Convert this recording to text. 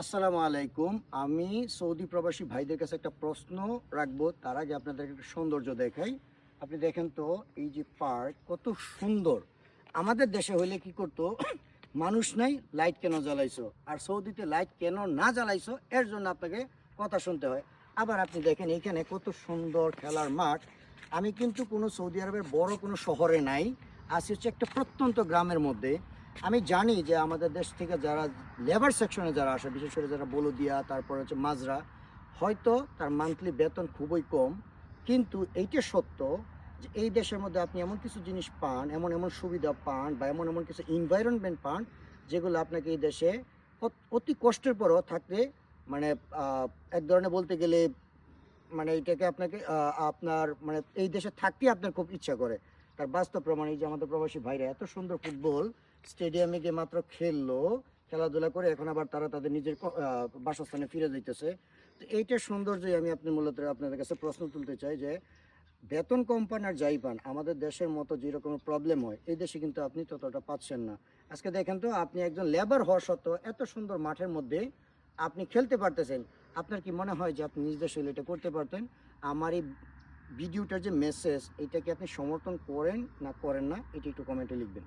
আসসালামু আলাইকুম। আমি সৌদি প্রবাসী ভাইদের কাছে একটা প্রশ্ন রাখব, তার আগে আপনাদেরকে একটা সৌন্দর্য দেখাই। আপনি দেখেন তো, এই যে পার্ক, কত সুন্দর। আমাদের দেশে হইলে কি করতো, মানুষ নাই, লাইট কেন জ্বালাইছো? আর সৌদিতে লাইট কেন না জ্বালাইছো? এর জন্য আপনাকে কথা শুনতে হয়। আবার আপনি দেখেন এখানে কত সুন্দর খেলার মাঠ। আমি কিন্তু কোনো সৌদি আরবের বড় কোনো শহরে নাই আসি হচ্ছে একটা প্রত্যন্ত গ্রামের মধ্যে। আমি জানি যে আমাদের দেশ থেকে যারা লেবার সেকশনে যারা আসে, বিশেষ করে যারা বলদিয়া, তারপর হচ্ছে মাজরা, হয়তো তার মান্থলি বেতন খুবই কম। কিন্তু এইটা সত্য যে এই দেশের মধ্যে আপনি এমন কিছু জিনিস পান, এমন এমন সুবিধা পান বা এমন এমন কিছু এনভায়রনমেন্ট পান যেগুলো আপনাকে এই দেশে অতি কষ্টের পরও থাকতে মানে এক ধরনের বলতে গেলে মানে এটাকে আপনাকে আপনার মানে এই দেশে থাকতে আপনার খুব ইচ্ছা করে। তার বাস্তব প্রমাণ এই যে আমাদের প্রবাসী ভাইরা এত সুন্দর ফুটবল স্টেডিয়ামে গিয়ে মাত্র খেললো, খেলাধুলা করে এখন আবার তারা তাদের নিজের বাসস্থানে ফিরে যাইতেছে। তো এইটার সৌন্দর্যই আমি আপনি মূলত আপনাদের কাছে প্রশ্ন তুলতে চাই যে, বেতন কম পান আর যাই পান, আমাদের দেশের মতো যেরকম প্রবলেম হয়, এই দেশে কিন্তু আপনি ততটা পাচ্ছেন না। আজকে দেখেন তো, আপনি একজন লেবার হওয়া সত্ত্বেও এত সুন্দর মাঠের মধ্যে আপনি খেলতে পারতেছেন। আপনার কি মনে হয় যে আপনি নিজ দেশে এটা করতে পারতেন? আমার এই ভিডিওটার যে মেসেজ এটাকে আপনি সমর্থন করেন না করেন না, এটি একটু কমেন্টে লিখবেন।